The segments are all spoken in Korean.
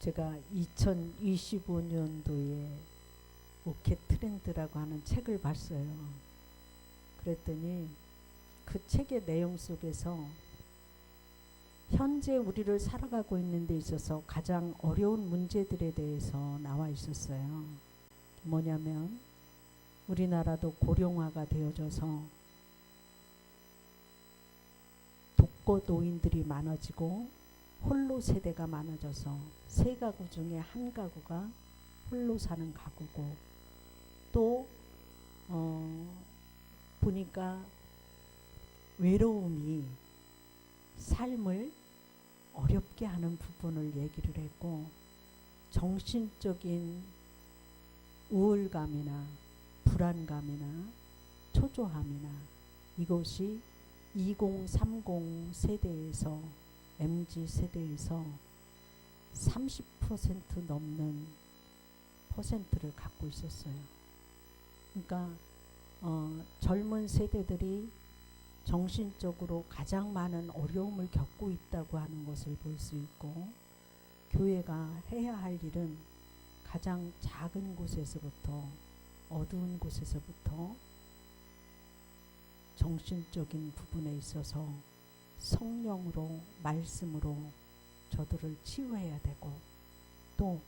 제가 2025년도에 오케 트렌드라고 하는 책을 봤어요. 그랬더니 그 책의 내용 속에서 현재 우리를 살아가고 있는 데 있어서 가장 어려운 문제들에 대해서 나와 있었어요. 뭐냐면 우리나라도 고령화가 되어져서 독거 노인들이 많아지고 홀로 세대가 많아져서 세 가구 중에 한 가구가 홀로 사는 가구고 또 어, 보니까 외로움이 삶을 어렵게 하는 부분을 얘기를 했고 정신적인 우울감이나 불안감이나 초조함이나 이것이 2030 세대에서 MZ 세대에서 30% 넘는 퍼센트를 갖고 있었어요. 그러니까 어, 젊은 세대들이 정신적으로 가장 많은 어려움을 겪고 있다고 하는 것을 볼 수 있고 교회가 해야 할 일은 가장 작은 곳에서부터 어두운 곳에서부터 정신적인 부분에 있어서 성령으로 말씀으로 저들을 치유해야 되고 또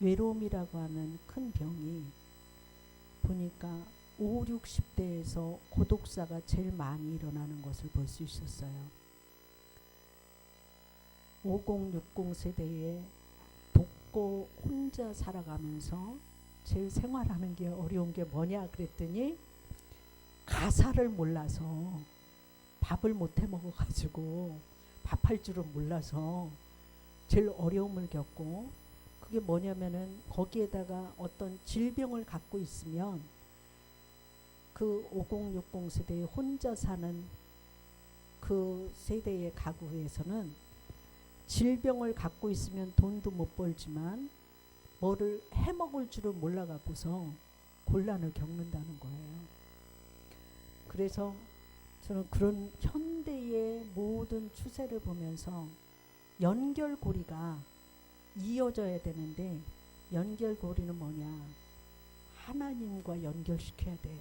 외로움이라고 하는 큰 병이 보니까 5, 60대에서 고독사가 제일 많이 일어나는 것을 볼 수 있었어요. 5060 세대에 돕고 혼자 살아가면서 제일 생활하는 게 어려운 게 뭐냐 그랬더니 가사를 몰라서 밥을 못 해 먹어 가지고 밥할 줄을 몰라서 제일 어려움을 겪고 그게 뭐냐면은 거기에다가 어떤 질병을 갖고 있으면 그 5060 세대에 혼자 사는 그 세대의 가구에서는 질병을 갖고 있으면 돈도 못 벌지만 뭐를 해 먹을 줄을 몰라 갖고서 곤란을 겪는다는 거예요. 그래서 저는 그런 현대의 모든 추세를 보면서 연결고리가 이어져야 되는데 연결고리는 뭐냐? 하나님과 연결시켜야 돼요.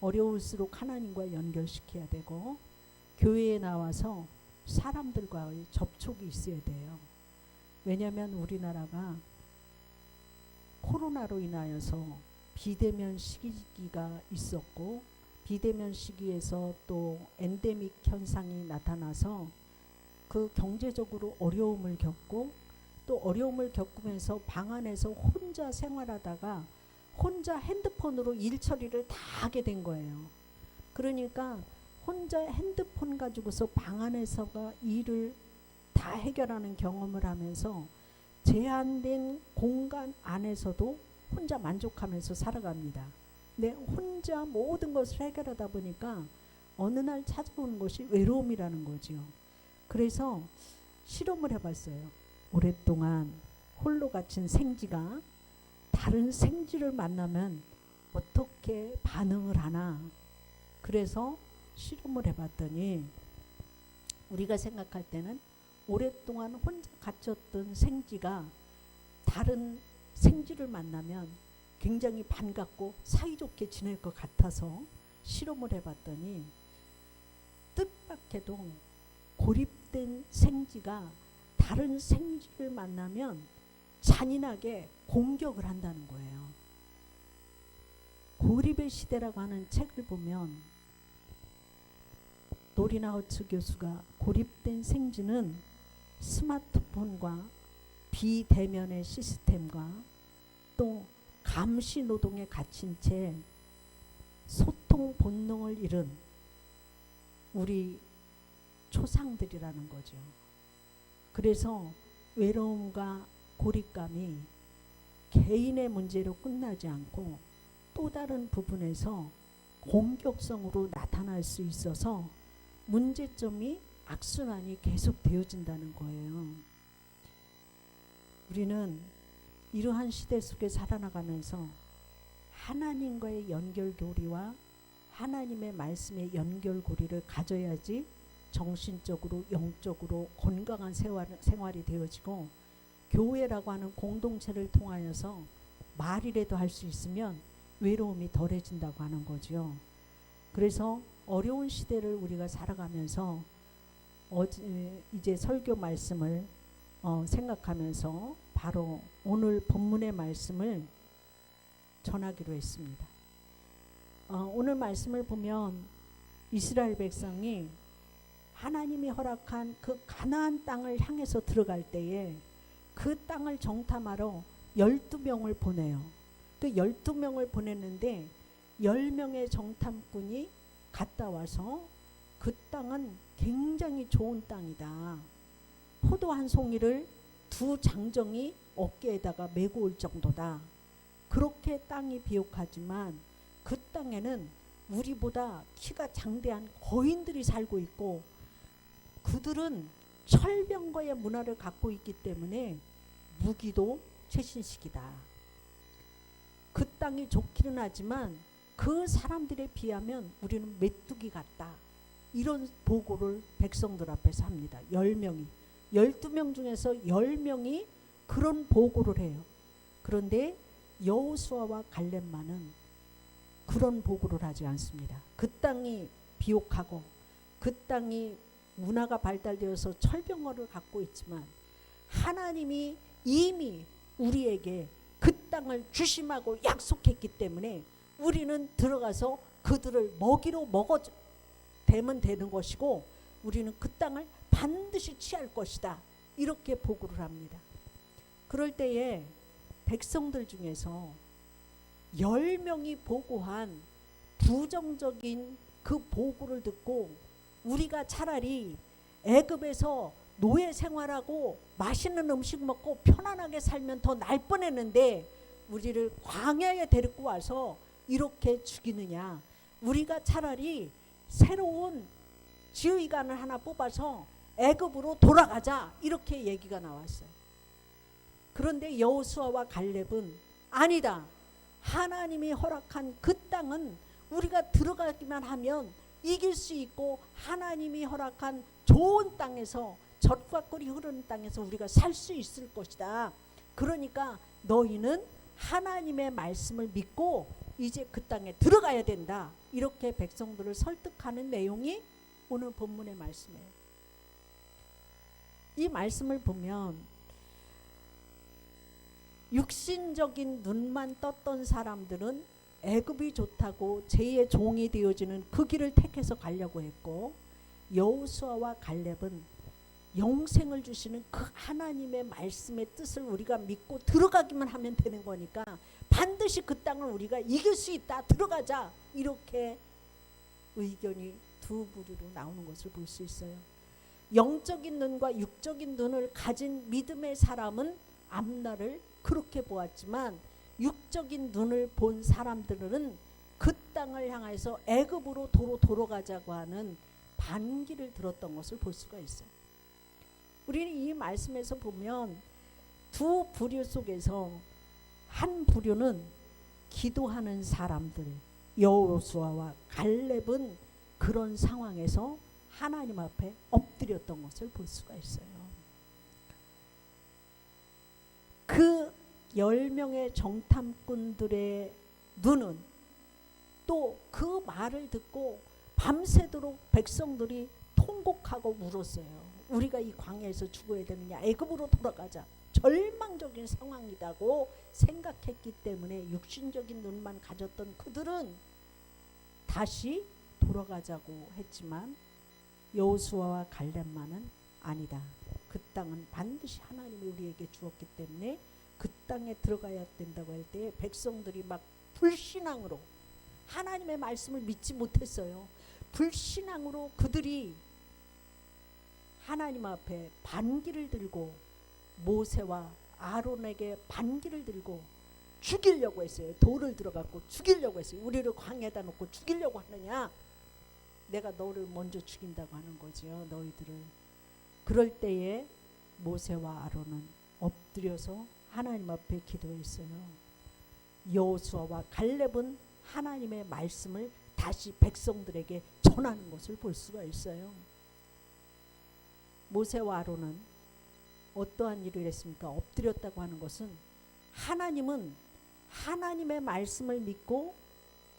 어려울수록 하나님과 연결시켜야 되고 교회에 나와서 사람들과의 접촉이 있어야 돼요. 왜냐하면 우리나라가 코로나로 인하여서 비대면 시기가 있었고 비대면 시기에서 또 엔데믹 현상이 나타나서 그 경제적으로 어려움을 겪고 또 어려움을 겪으면서 방 안에서 혼자 생활하다가 혼자 핸드폰으로 일 처리를 다 하게 된 거예요. 그러니까 혼자 핸드폰 가지고서 방 안에서가 일을 다 해결하는 경험을 하면서 제한된 공간 안에서도 혼자 만족하면서 살아갑니다. 내 혼자 모든 것을 해결하다 보니까 어느 날 찾아오는 것이 외로움이라는 거죠. 그래서 실험을 해봤어요. 오랫동안 홀로 갇힌 생쥐가 다른 생쥐를 만나면 어떻게 반응을 하나. 그래서 실험을 해봤더니 우리가 생각할 때는 오랫동안 혼자 갇혔던 생쥐가 다른 생쥐를 만나면 굉장히 반갑고 사이좋게 지낼 것 같아서 실험을 해봤더니 뜻밖에도 고립된 생쥐가 다른 생쥐를 만나면 잔인하게 공격을 한다는 거예요. 고립의 시대라고 하는 책을 보면 노리나우츠 교수가 고립된 생쥐는 스마트폰과 비대면의 시스템과 또 감시 노동에 갇힌 채 소통 본능을 잃은 우리 초상들이라는 거죠. 그래서 외로움과 고립감이 개인의 문제로 끝나지 않고 또 다른 부분에서 공격성으로 나타날 수 있어서 문제점이 악순환이 계속 되어진다는 거예요. 우리는 이러한 시대 속에 살아나가면서 하나님과의 연결고리와 하나님의 말씀의 연결고리를 가져야지 정신적으로 영적으로 건강한 생활, 생활이 되어지고 교회라고 하는 공동체를 통하여서 말이라도 할 수 있으면 외로움이 덜해진다고 하는 거죠. 그래서 어려운 시대를 우리가 살아가면서 어제 이제 설교 말씀을 어, 생각하면서 바로 오늘 본문의 말씀을 전하기로 했습니다. 어, 오늘 말씀을 보면 이스라엘 백성이 하나님이 허락한 그 가나안 땅을 향해서 들어갈 때에 그 땅을 정탐하러 12명을 보내요. 그 12명을 보냈는데 10명의 정탐꾼이 갔다 와서 그 땅은 굉장히 좋은 땅이다. 포도 한 송이를 두 장정이 어깨에다가 메고 올 정도다. 그렇게 땅이 비옥하지만 그 땅에는 우리보다 키가 장대한 거인들이 살고 있고 그들은 철병거의 문화를 갖고 있기 때문에 무기도 최신식이다. 그 땅이 좋기는 하지만 그 사람들에 비하면 우리는 메뚜기 같다. 이런 보고를 백성들 앞에서 합니다. 10명이. 12명 중에서 10명이 그런 보고를 해요. 그런데 여호수아와 갈렙만은 그런 보고를 하지 않습니다. 그 땅이 비옥하고 그 땅이 문화가 발달되어서 철병어를 갖고 있지만 하나님이 이미 우리에게 그 땅을 주심하고 약속했기 때문에 우리는 들어가서 그들을 먹이로 먹어 되면 되는 것이고 우리는 그 땅을 반드시 취할 것이다. 이렇게 보고를 합니다. 그럴 때에 백성들 중에서 열 명이 보고한 부정적인 그 보고를 듣고 우리가 차라리 애굽에서 노예 생활하고 맛있는 음식 먹고 편안하게 살면 더 날 뻔했는데 우리를 광야에 데리고 와서 이렇게 죽이느냐 우리가 차라리 새로운 지휘관을 하나 뽑아서 애굽으로 돌아가자 이렇게 얘기가 나왔어요. 그런데 여호수아와 갈렙은 아니다. 하나님이 허락한 그 땅은 우리가 들어가기만 하면 이길 수 있고 하나님이 허락한 좋은 땅에서 젖과 꿀이 흐르는 땅에서 우리가 살 수 있을 것이다. 그러니까 너희는 하나님의 말씀을 믿고 이제 그 땅에 들어가야 된다. 이렇게 백성들을 설득하는 내용이 오늘 본문의 말씀이에요. 이 말씀을 보면 육신적인 눈만 떴던 사람들은 애굽이 좋다고 제2의 종이 되어지는 그 길을 택해서 가려고 했고 여호수아와 갈렙은 영생을 주시는 그 하나님의 말씀의 뜻을 우리가 믿고 들어가기만 하면 되는 거니까 반드시 그 땅을 우리가 이길 수 있다 들어가자 이렇게 의견이 두 부류로 나오는 것을 볼 수 있어요. 영적인 눈과 육적인 눈을 가진 믿음의 사람은 앞날을 그렇게 보았지만 육적인 눈을 본 사람들은 그 땅을 향해서 애굽으로 도로 돌아가자고 하는 반기를 들었던 것을 볼 수가 있어요. 우리는 이 말씀에서 보면 두 부류 속에서 한 부류는 기도하는 사람들 여호수아와 갈렙은 그런 상황에서 하나님 앞에 엎드렸던 것을 볼 수가 있어요. 그열 명의 정탐꾼들의 눈은 또 그 말을 듣고 밤새도록 백성들이 통곡하고 울었어요. 우리가 이 광야에서 죽어야 되느냐? 애굽으로 돌아가자. 절망적인 상황이라고 생각했기 때문에 육신적인 눈만 가졌던 그들은 다시 돌아가자고 했지만 여호수아와 갈렙만은 아니다. 그 땅은 반드시 하나님이 우리에게 주었기 때문에 그 땅에 들어가야 된다고 할 때 백성들이 막 불신앙으로 하나님의 말씀을 믿지 못했어요. 불신앙으로 그들이 하나님 앞에 반기를 들고 모세와 아론에게 반기를 들고 죽이려고 했어요. 돌을 들어갖고 죽이려고 했어요. 우리를 광에다 놓고 죽이려고 하느냐? 내가 너를 먼저 죽인다고 하는 거죠. 너희들을. 그럴 때에 모세와 아론은 엎드려서 하나님 앞에 기도했어요. 여호수아와 갈렙은 하나님의 말씀을 다시 백성들에게 전하는 것을 볼 수가 있어요. 모세와 아론은 어떠한 일을 했습니까? 엎드렸다고 하는 것은 하나님은 하나님의 말씀을 믿고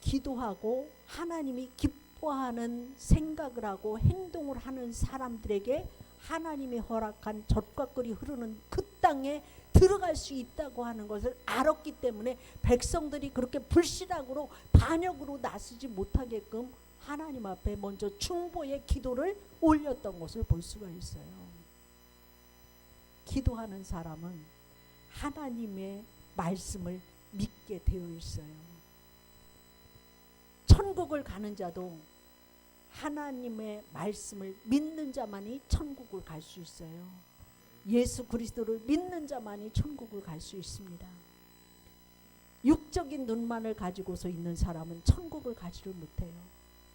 기도하고 하나님이 기뻐 하는 생각을 하고 행동을 하는 사람들에게 하나님이 허락한 젖과 꿀이 흐르는 그 땅에 들어갈 수 있다고 하는 것을 알았기 때문에 백성들이 그렇게 불신앙으로 반역으로 나서지 못하게끔 하나님 앞에 먼저 중보의 기도를 올렸던 것을 볼 수가 있어요. 기도하는 사람은 하나님의 말씀을 믿게 되어 있어요. 천국을 가는 자도 하나님의 말씀을 믿는 자만이 천국을 갈 수 있어요. 예수 그리스도를 믿는 자만이 천국을 갈 수 있습니다. 육적인 눈만을 가지고서 있는 사람은 천국을 가지를 못해요.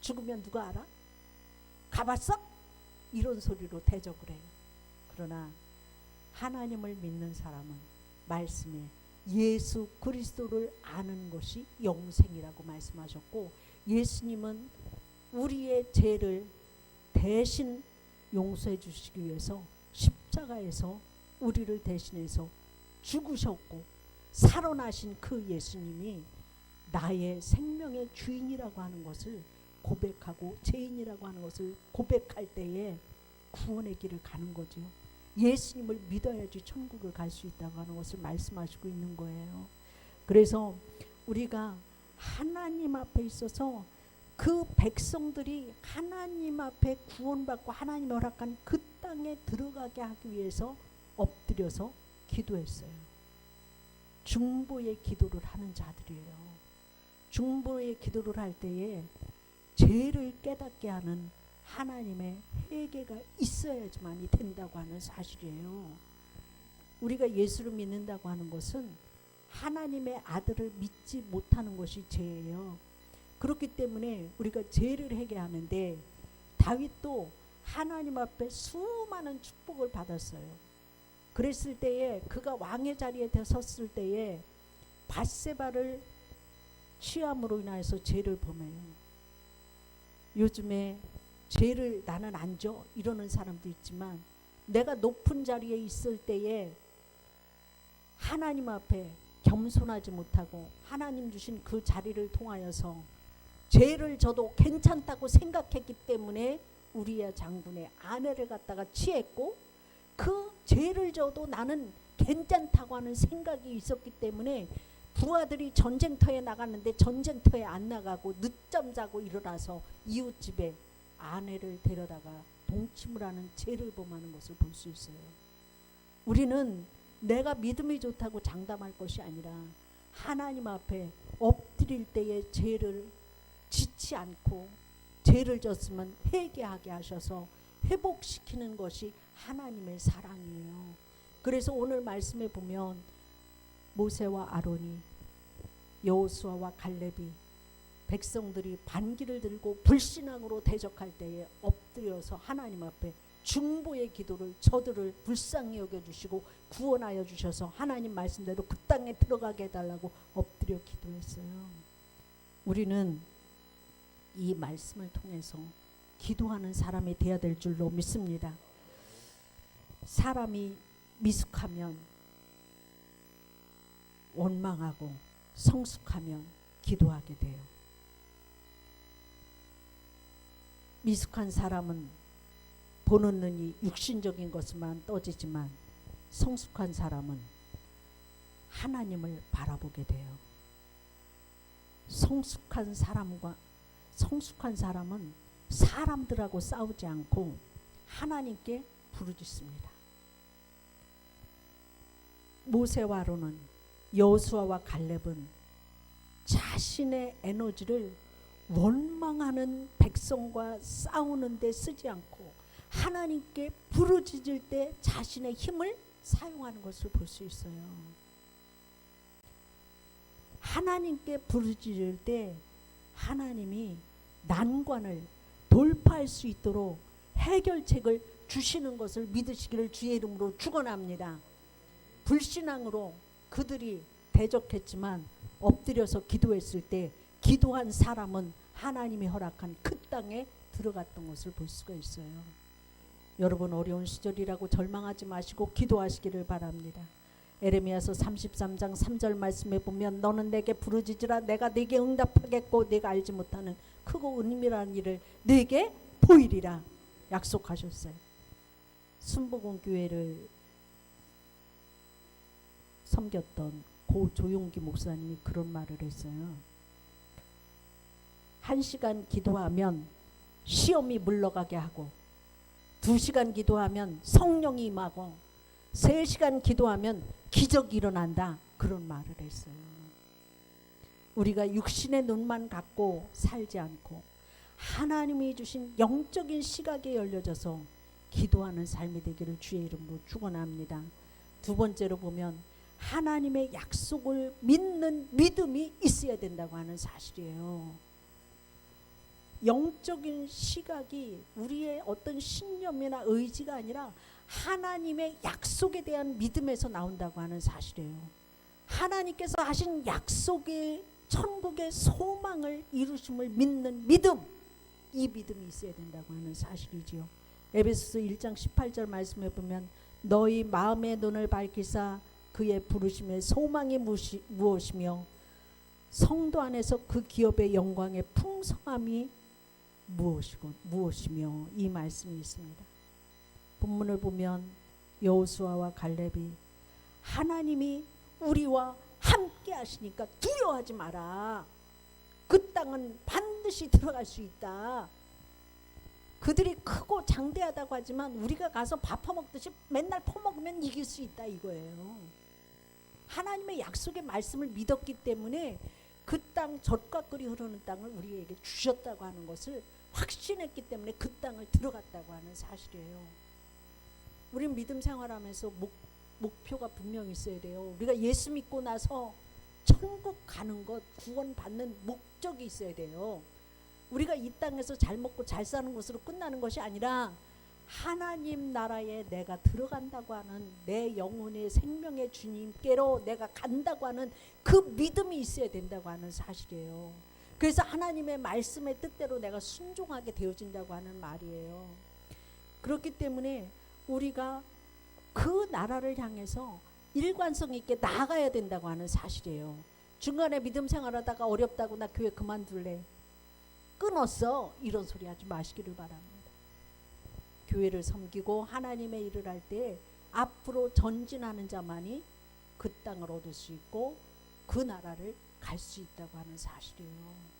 죽으면 누가 알아? 가봤어? 이런 소리로 대적을 해요. 그러나 하나님을 믿는 사람은 말씀에 예수 그리스도를 아는 것이 영생이라고 말씀하셨고 예수님은 우리의 죄를 대신 용서해 주시기 위해서 십자가에서 우리를 대신해서 죽으셨고 살아나신 그 예수님이 나의 생명의 주인이라고 하는 것을 고백하고 죄인이라고 하는 것을 고백할 때에 구원의 길을 가는 거죠. 예수님을 믿어야지 천국을 갈 수 있다고 하는 것을 말씀하시고 있는 거예요. 그래서 우리가 하나님 앞에 있어서 그 백성들이 하나님 앞에 구원받고 하나님 허락한 그 땅에 들어가게 하기 위해서 엎드려서 기도했어요. 중보의 기도를 하는 자들이에요. 중보의 기도를 할 때에 죄를 깨닫게 하는 하나님의 회개가 있어야지만이 된다고 하는 사실이에요. 우리가 예수를 믿는다고 하는 것은 하나님의 아들을 믿지 못하는 것이 죄예요. 그렇기 때문에 우리가 죄를 회개하는데 다윗도 하나님 앞에 수많은 축복을 받았어요. 그랬을 때에 그가 왕의 자리에 섰을 때에 바세바를 취함으로 인하여서 죄를 범해요. 요즘에 죄를 나는 안 져. 이러는 사람도 있지만 내가 높은 자리에 있을 때에 하나님 앞에 겸손하지 못하고 하나님 주신 그 자리를 통하여서 죄를 져도 괜찮다고 생각했기 때문에 우리의 장군의 아내를 갖다가 취했고 그 죄를 져도 나는 괜찮다고 하는 생각이 있었기 때문에 부하들이 전쟁터에 나갔는데 전쟁터에 안 나가고 늦잠 자고 일어나서 이웃집에 아내를 데려다가 동침을 하는 죄를 범하는 것을 볼 수 있어요. 우리는 내가 믿음이 좋다고 장담할 것이 아니라 하나님 앞에 엎드릴 때의 죄를 짓지 않고 죄를 졌으면 회개하게 하셔서 회복시키는 것이 하나님의 사랑이에요. 그래서 오늘 말씀에 보면 모세와 아론이 여호수아와 갈렙이 백성들이 반기를 들고 불신앙으로 대적할 때에 엎드려서 하나님 앞에 중보의 기도를 저들을 불쌍히 여겨 주시고 구원하여 주셔서 하나님 말씀대로 그 땅에 들어가게 해달라고 엎드려 기도했어요. 우리는 이 말씀을 통해서 기도하는 사람이 되어야 될 줄로 믿습니다. 사람이 미숙하면 원망하고 성숙하면 기도하게 돼요. 미숙한 사람은 보는 눈이 육신적인 것만 떠지지만 성숙한 사람은 하나님을 바라보게 돼요. 성숙한 사람과 성숙한 사람은 사람들하고 싸우지 않고 하나님께 부르짖습니다. 모세와 아론은 여호수아와 갈렙은 자신의 에너지를 원망하는 백성과 싸우는 데 쓰지 않고 하나님께 부르짖을 때 자신의 힘을 사용하는 것을 볼 수 있어요. 하나님께 부르짖을 때 하나님이 난관을 돌파할 수 있도록 해결책을 주시는 것을 믿으시기를 주의 이름으로 축원합니다. 불신앙으로 그들이 대적했지만 엎드려서 기도했을 때 기도한 사람은 하나님이 허락한 그 땅에 들어갔던 것을 볼 수가 있어요. 여러분 어려운 시절이라고 절망하지 마시고 기도하시기를 바랍니다. 에레미야서 33장 3절 말씀에 보면 너는 내게 부르짖으라 내가 네게 응답하겠고 네가 알지 못하는 크고 은밀한 일을 네게 보이리라 약속하셨어요. 순복음 교회를 섬겼던 고 조용기 목사님이 그런 말을 했어요. 한 시간 기도하면 시험이 물러가게 하고 두 시간 기도하면 성령이 임하고 세 시간 기도하면 기적이 일어난다 그런 말을 했어요. 우리가 육신의 눈만 갖고 살지 않고 하나님이 주신 영적인 시각에 열려져서 기도하는 삶이 되기를 주의 이름으로 축원합니다. 두 번째로 보면 하나님의 약속을 믿는 믿음이 있어야 된다고 하는 사실이에요. 영적인 시각이 우리의 어떤 신념이나 의지가 아니라 하나님의 약속에 대한 믿음에서 나온다고 하는 사실이에요. 하나님께서 하신 약속의 천국의 소망을 이루심을 믿는 믿음, 이 믿음이 있어야 된다고 하는 사실이지요. 에베소서 1장 18절 말씀에 보면 너희 마음의 눈을 밝히사 그의 부르심의 소망이 무시, 무엇이며 성도 안에서 그 기업의 영광의 풍성함이 무엇이고 무엇이며 이 말씀이 있습니다. 본문을 보면 여호수아와 갈렙이 하나님이 우리와 함께 하시니까 두려워하지 마라. 그 땅은 반드시 들어갈 수 있다. 그들이 크고 장대하다고 하지만 우리가 가서 밥 퍼먹듯이 맨날 퍼먹으면 이길 수 있다 이거예요. 하나님의 약속의 말씀을 믿었기 때문에 그 땅 젖과 꿀이 흐르는 땅을 우리에게 주셨다고 하는 것을 확신했기 때문에 그 땅을 들어갔다고 하는 사실이에요. 우린 믿음 생활하면서 목, 목표가 분명히 있어야 돼요. 우리가 예수 믿고 나서 천국 가는 것, 구원 받는 목적이 있어야 돼요. 우리가 이 땅에서 잘 먹고 잘 사는 것으로 끝나는 것이 아니라 하나님 나라에 내가 들어간다고 하는 내 영혼의 생명의 주님께로 내가 간다고 하는 그 믿음이 있어야 된다고 하는 사실이에요. 그래서 하나님의 말씀의 뜻대로 내가 순종하게 되어진다고 하는 말이에요. 그렇기 때문에 우리가 그 나라를 향해서 일관성 있게 나아가야 된다고 하는 사실이에요. 중간에 믿음 생활하다가 어렵다고 나 교회 그만둘래. 끊었어. 이런 소리 하지 마시기를 바랍니다. 교회를 섬기고 하나님의 일을 할 때 앞으로 전진하는 자만이 그 땅을 얻을 수 있고 그 나라를 갈 수 있다고 하는 사실이에요.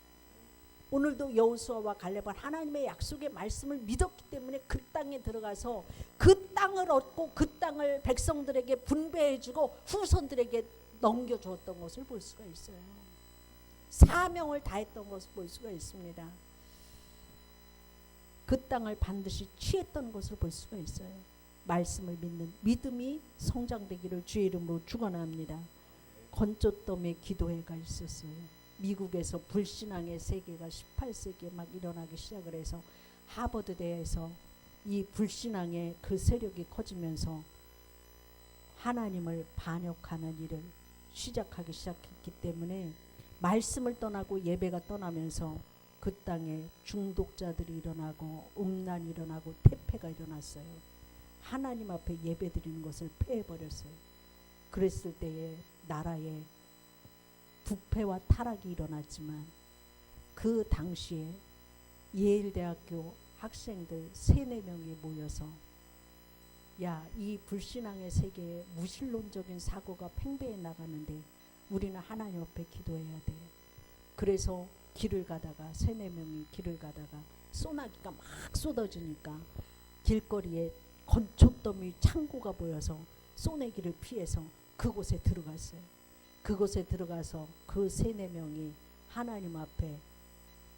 오늘도 여호수아와 갈렙은 하나님의 약속의 말씀을 믿었기 때문에 그 땅에 들어가서 그 땅을 얻고 그 땅을 백성들에게 분배해주고 후손들에게 넘겨주었던 것을 볼 수가 있어요. 사명을 다했던 것을 볼 수가 있습니다. 그 땅을 반드시 취했던 것을 볼 수가 있어요. 말씀을 믿는 믿음이 성장되기를 주의 이름으로 축원합니다. 건조덤의 기도회가 있었어요. 미국에서 불신앙의 세계가 18세기에 막 일어나기 시작을 해서 하버드 대에서 이 불신앙의 그 세력이 커지면서 하나님을 반역하는 일을 시작하기 시작했기 때문에 말씀을 떠나고 예배가 떠나면서 그 땅에 중독자들이 일어나고 음란이 일어나고 태폐가 일어났어요. 하나님 앞에 예배 드리는 것을 폐해버렸어요. 그랬을 때에 나라에 부패와 타락이 일어났지만 그 당시에 예일대학교 학생들 세네 명이 모여서 야, 이 불신앙의 세계에 무신론적인 사고가 팽배해 나가는데 우리는 하나님 앞에 기도해야 돼. 그래서 길을 가다가 세네 명이 길을 가다가 소나기가 막 쏟아지니까 길거리에 건초더미 창고가 보여서 쏘내기를 피해서 그곳에 들어갔어요. 그곳에 들어가서 그 세네 명이 하나님 앞에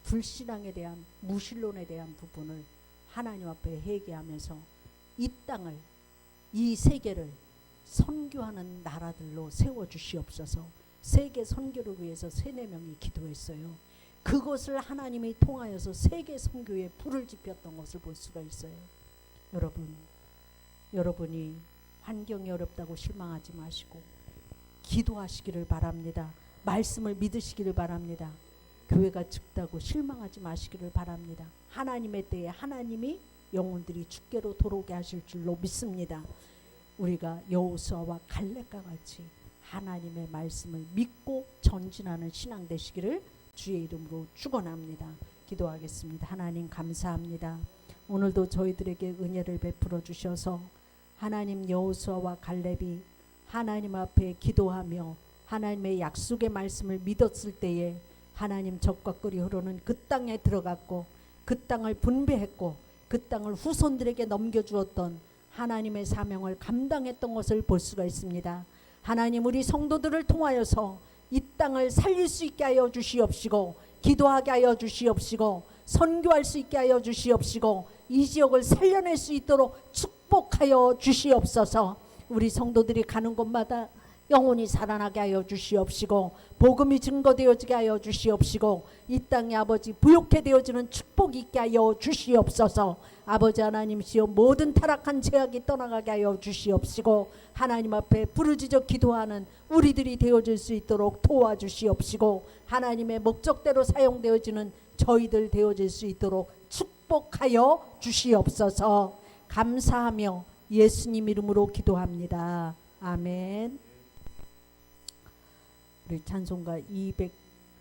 불신앙에 대한 무신론에 대한 부분을 하나님 앞에 회개하면서 이 땅을 이 세계를 선교하는 나라들로 세워 주시옵소서. 세계 선교를 위해서 세네 명이 기도했어요. 그것을 하나님이 통하여서 세계 선교에 불을 지폈던 것을 볼 수가 있어요. 여러분, 여러분이 환경이 어렵다고 실망하지 마시고 기도하시기를 바랍니다. 말씀을 믿으시기를 바랍니다. 교회가 죽다고 실망하지 마시기를 바랍니다. 하나님의 때에 하나님이 영혼들이 주께로 돌아오게 하실 줄로 믿습니다. 우리가 여호수아와 갈렙과 같이 하나님의 말씀을 믿고 전진하는 신앙 되시기를 주의 이름으로 축원합니다. 기도하겠습니다. 하나님 감사합니다. 오늘도 저희들에게 은혜를 베풀어 주셔서 하나님 여호수아와 갈렙이 하나님 앞에 기도하며 하나님의 약속의 말씀을 믿었을 때에 하나님 적과 꿀이 흐르는 그 땅에 들어갔고 그 땅을 분배했고 그 땅을 후손들에게 넘겨주었던 하나님의 사명을 감당했던 것을 볼 수가 있습니다. 하나님 우리 성도들을 통하여서 이 땅을 살릴 수 있게 하여 주시옵시고 기도하게 하여 주시옵시고 선교할 수 있게 하여 주시옵시고 이 지역을 살려낼 수 있도록 축복하여 주시옵소서. 우리 성도들이 가는 곳마다 영혼이 살아나게 하여 주시옵시고 복음이 증거되어지게 하여 주시옵시고 이 땅에 아버지 부욕해 되어지는 축복이 있게 하여 주시옵소서. 아버지 하나님시여 모든 타락한 죄악이 떠나가게 하여 주시옵시고 하나님 앞에 부르짖어 기도하는 우리들이 되어질 수 있도록 도와주시옵시고 하나님의 목적대로 사용되어지는 저희들 되어질 수 있도록 축복하여 주시옵소서. 감사하며 예수님 이름으로 기도합니다. 아멘. 우리 찬송가 200